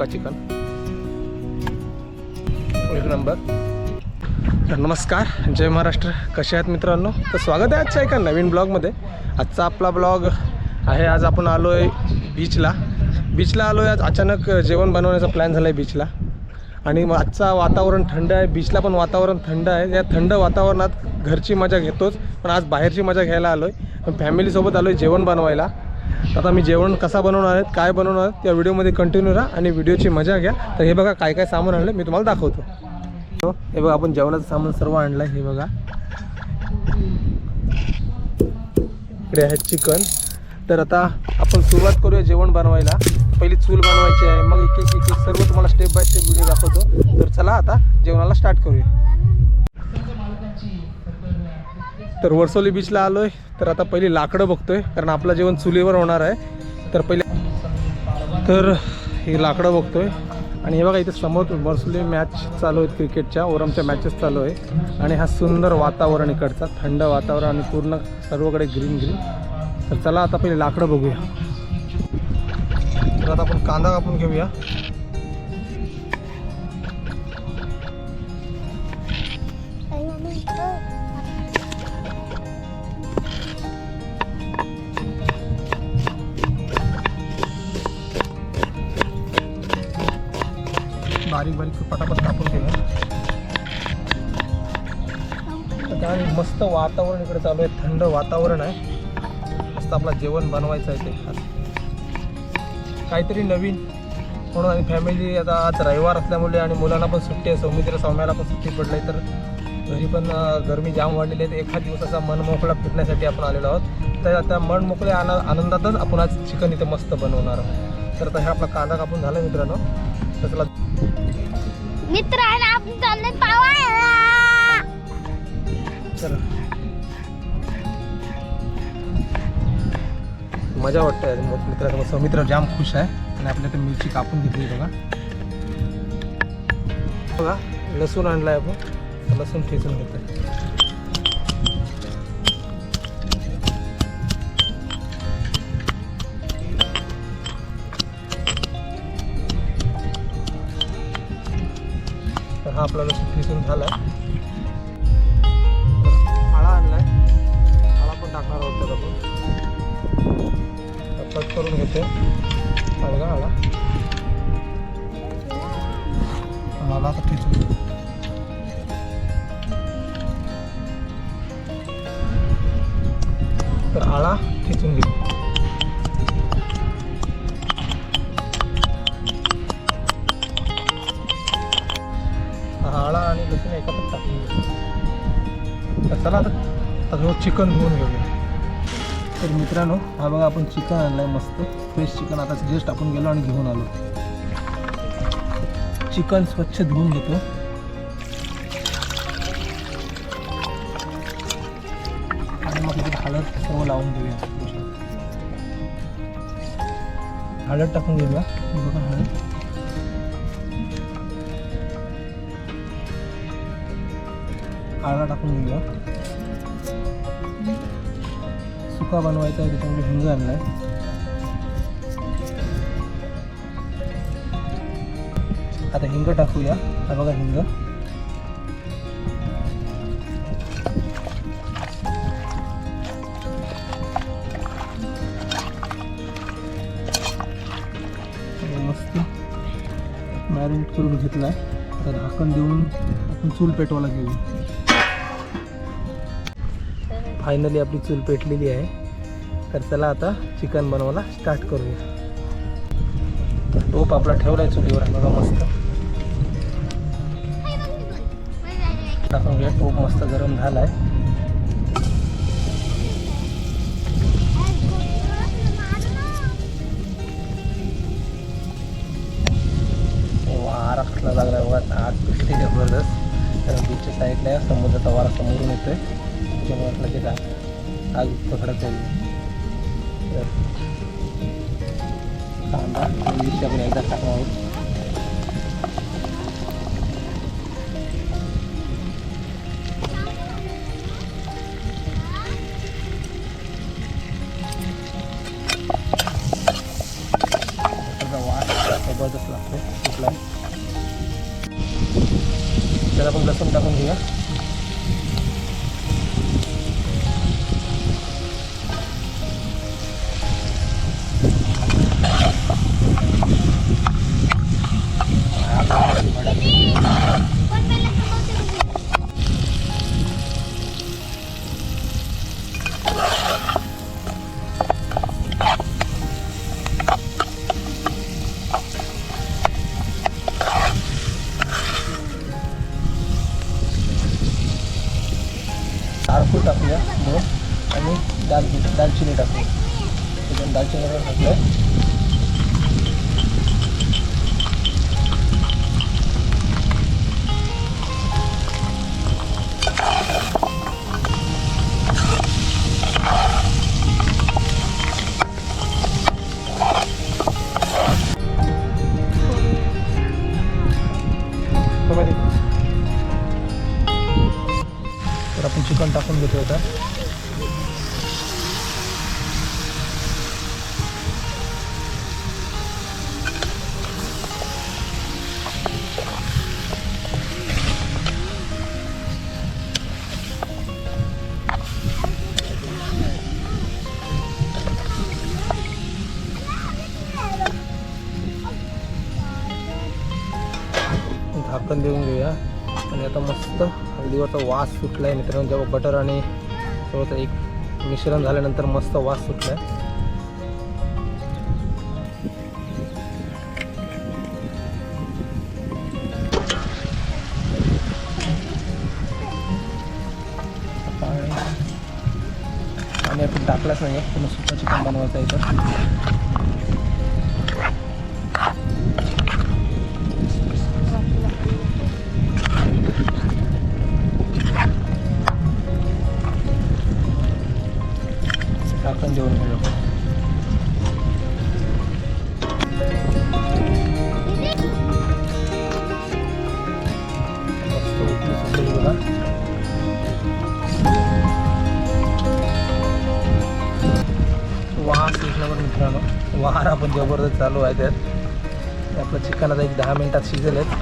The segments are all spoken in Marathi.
सुका चिकन एक नंबर. तर नमस्कार जय महाराष्ट्र. कसे आहेत मित्रांनो? तर स्वागत आहे आजच्या एका नवीन ब्लॉगमध्ये. आजचा आपला ब्लॉग आहे आज आपण आलो आहे बीचला बीचला आलो आहे आज अचानक जेवण बनवण्याचा प्लॅन झाला आहे बीचला आणि मग आजचा वातावरण थंड आहे. बीचला पण वातावरण थंड आहे. या थंड वातावरणात घरची मजा घेतोच पण आज बाहेरची मजा घ्यायला आलो आहे फॅमिलीसोबत आलो आहे जेवण बनवायला. आता मी जेवण कसा बनवणार आहे काय बनवणार आहेत त्या व्हिडिओमध्ये कंटिन्यू राहा आणि व्हिडिओची मजा घ्या. तर हे बघा काय काय सामान आणलं मी तुम्हाला दाखवतो. हो, हे बघा आपण जेवणाचं सामान सर्व आणलं आहे हे बघा. इकडे आहे चिकन. तर आता आपण सुरुवात करूया जेवण बनवायला. पहिली चूल बनवायची आहे मग एक एक एक एक सर्व तुम्हाला स्टेप बाय स्टेप व्हिडिओ दाखवतो. तर चला आता जेवणाला स्टार्ट करूया. तर वर्सोली बीचला आलो आहे तर आता पहिली लाकडं बघतोय कारण आपलं जेवण चुलीवर होणार आहे. तर पहिले तर ही लाकडं बघतोय. आणि हे बघा इथे समोर बसले मॅच चालू आहेत क्रिकेटच्या ओरमच्या मॅचेस चालू आहे. आणि हा सुंदर वातावरण इकडचा थंड वातावरण आणि पूर्ण सर्वकडे ग्रीन ग्रीन तर चला आता पहिले लाकडं बघूया. तर आता आपण कांदा कापून घेऊया. बारीक बारीक पटापट कापून घेऊया तर मस्त वातावरण इकडे चालू आहे. थंड वातावरण आहे. मस्त आपला जेवण बनवायचं आहे ते. काहीतरी नवीन. म्हणून आणि फॅमिली आता आज रविवार असल्यामुळे आणि मुलांना पण सुट्टी आहे. सौमित्र सौम्याला पण सुट्टी पडली तर घरी पण गर्मी गरमी जाम वाढलेली आहे. तर एखाद दिवसाचा असा मनमोकळा फिरण्यासाठी आपण आलेलो आहोत. तर आता मन मोकळ्या आना आनंदातच आपण आज चिकन इथे मस्त बनवणार आहोत. तर आता हा आपला कांदा कापून झाला मित्रांनो. तर चला आपण चाललोय पावायला चला. मजा वाटते आज मग मित्रांनो जाम खुश आहे आणि आपल्या तर मिरची कापून घेतली बघा. बघा लसूण आणलाय आपण. लसूण ठेचून घेतोय. हा आपला ठेचून झाला आळा आणलाय. आळा पण टाकणार आहोत त्यात आपण कट करून घेते. हा बघा आळा आला आता ठेचून. तर आळा ठेचून घेऊ चला आता आता चिकन घेऊन घेऊया तर मित्रांनो हा बघा आपण चिकन आणलं आहे मस्त. फ्रेश चिकन आता जस्ट आपण गेलो आणि घेऊन आलो. चिकन स्वच्छ धुवून घेतो. आणि मग तिथे हळद सर्व लावून घेऊया. हळद टाकून घेऊया. बघा हळद. आळा टाकून घेऊया. सुका बनवायचा आहे त्याच्यामध्ये हिंग आणलाय. आता हिंग टाकूया. हा बघा हिंग. मस्त मॅरिनेट करून घेतलाय. आता झाकण देऊन आपण चूल पेटवायला घेऊया. फायनली आपली चूल पेटलेली आहे. तर चला आता चिकन बनवायला स्टार्ट करूया. टोप आपला ठेवला आहे चुलीवर. बघा मस्त. टाकून घ्या. टोप मस्त गरम झाला आहे लागला बघा. आग पिटली जबरदस्त. कारण बीचच्या साईडला समुद्राचा वारा समोरून येतोय. त्याच्यामुळे लगेच आग आग पकडत जाईल तर. कांदा एकदा टाकणार आहोत आणि दाल दालचिनी टाकूया त्याच्यात दालचिनी पण टाकलं टोमॅटो पण देऊन घेऊया. आणि आता मस्त हळदीवरचा वास सुटला आहे मित्रांनो. जेव्हा बटर आणि थोडंसं एक मिश्रण झाल्यानंतर मस्त वास सुटला आहे आणि आपण टाकलाच नाही आहे पुन्हा सुका चिकन बनवायचं आहे तर वारा पण जबरदस्त चालू आहे त्यात. आपलं चिकन आता एक दहा मिनिटात शिजेल आहेत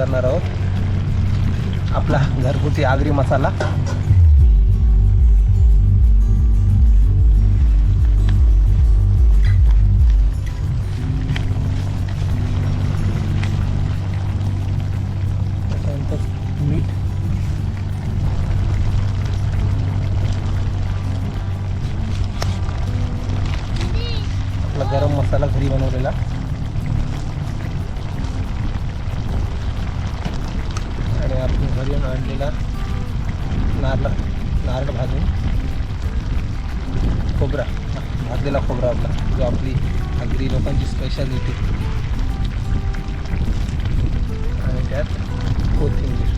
करणार आहोत. आपला घरगुती आगरी मसाला. भाजलेला खोबरा आपला जो आपली आगरी लोकांची स्पेशालिटी आणि त्यात कोथिंबीर.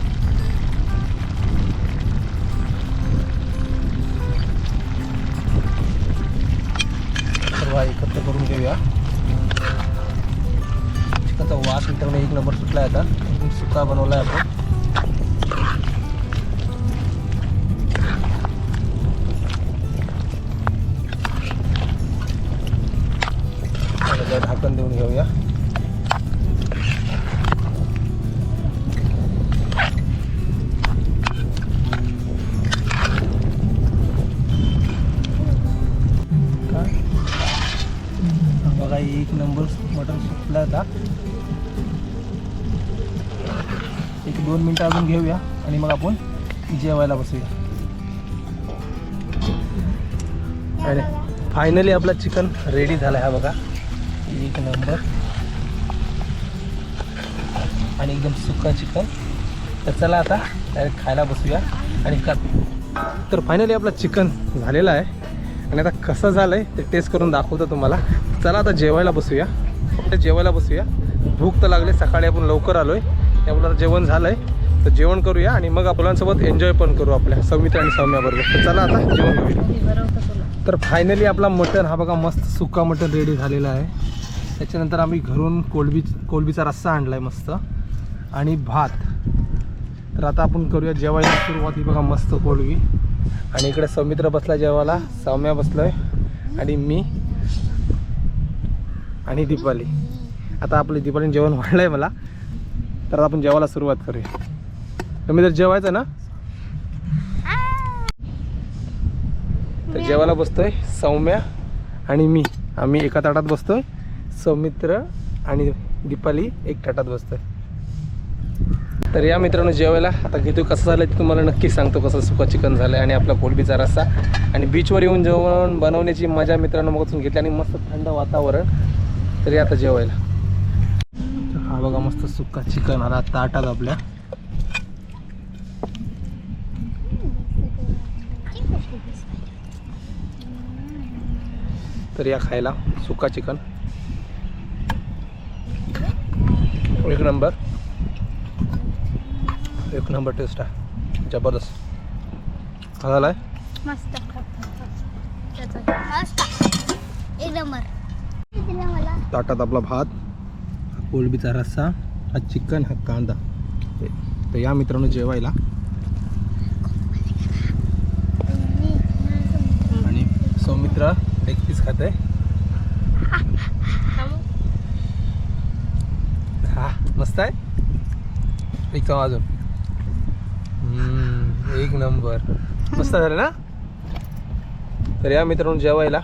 सर्व एकत्र करून घेऊया. चिकनचा वास मित्रांनो एक नंबर सुटला आहे आता सुका बनवला आहे आपण. दोन मिनटं अजून घेऊया आणि मग आपण जेवायला बसूया. आणि फायनली आपला चिकन रेडी झाला आहे हा बघा. एक नंबर आणि एकदम सुका चिकन तर चला आता डायरेक्ट खायला बसूया आणि का तर फायनली आपलं चिकन झालेलं आहे. आणि आता कसं झालं आहे ते टेस्ट करून दाखवतो तुम्हाला. चला आता जेवायला बसूया. फक्त जेवायला बसूया. भूक तर लागली सकाळी आपण लवकर आलो आहे त्यामुळे जेवण झालं आहे तर जेवण करूया आणि मग मुलांसोबत एन्जॉय पण करू आपल्या सौमित्र आणि सौम्याबरोबर. तर चला आता जेवण करूया. तर फायनली आपला मटण हा बघा मस्त सुका मटण रेडी झालेला आहे. त्याच्यानंतर आम्ही घरून कोलबी कोलबीचा रस्सा आणला आहे मस्त. आणि भात. तर आता आपण करूया जेवायला सुरुवात. ही बघा मस्त कोलबी. आणि इकडे सौमित्र बसला जेवायला. सौम्या बसलोय. आणि मी. आणि दीपाली. आता आपलं दीपालीने जेवण वाढलं आहे मला. तर आपण जेवायला सुरुवात करूया. तुम्ही तर जेवायचं ना? तर जेवायला बसतोय सौम्या आणि मी. आम्ही एका ताटात बसतोय. सौमित्र आणि दीपाली एक ताटात बसतोय. तर या मित्रांनो जेवायला. आता घेतो कसं झालं ते तुम्हाला नक्की सांगतो कसं सुका चिकन झालं आणि आपला कोलबीचा रस्सा. आणि बीचवर येऊन जेवण बनवण्याची मजा मित्रांनो मग घेतली आणि मस्त थंड वातावरण. तरी आता जेवायला. हा बघा मस्त सुका चिकन आला ताटात आपल्या. तर या खायला सुका चिकन. एक नंबर. एक नंबर टेस्ट आहे. जबरदस्त. हा झाला आहे मस्त ताटात आपला भात. हा कोळंबीचा रस्सा हा चिकन हा कांदा. तर या मित्रांनो जेवायला. आणि सौमित्र एक पीस खात. आहे हा मस्त आहे? एक चव अजून एक नंबर. मस्त झालं ना? तर या मित्रांनो जेवायला.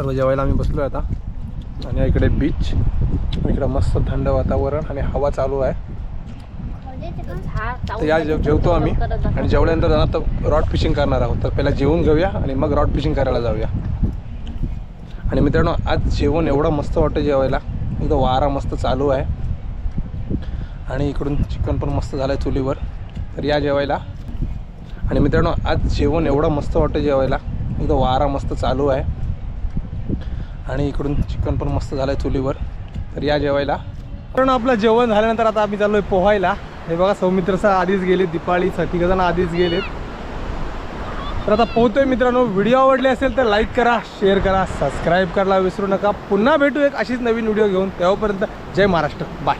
सर्व जेवायला आम्ही बसलो आता. आणि इकडे बीच इकडे मस्त थंड वातावरण आणि हवा चालू आहे. तर या जेव जेवतो आम्ही. आणि जेवल्यानंतर जाणार तर रॉड फिशिंग करणार आहोत. तर पहिला जेवून घेऊया आणि मग रॉड फिशिंग करायला जाऊया. आणि मित्रांनो आज जेवण एवढं मस्त वाटतं जेवायला. एकदम वारा मस्त चालू आहे. आणि इकडून चिकन पण मस्त झालं आहे चुलीवर. तर या जेवायला. आणि मित्रांनो आज जेवण एवढं मस्त वाटतं जेवायला. एकदम वारा मस्त चालू आहे. आणि इकडून चिकन पण मस्त झालं आहे चुलीवर. तर या जेवायला. कारण आपलं जेवण झाल्यानंतर आता आम्ही चाललोय पोहायला. हे बघा सौमित्रचा आधीच गेले दिपाळी तिघजण आधीच गेलेत. तर आता पोहतोय मित्रांनो. व्हिडिओ आवडले असेल तर लाईक करा शेअर करा सबस्क्राईब करायला विसरू नका. पुन्हा भेटू एक अशीच नवीन व्हिडिओ घेऊन. तेव्हापर्यंत जय महाराष्ट्र. बाय.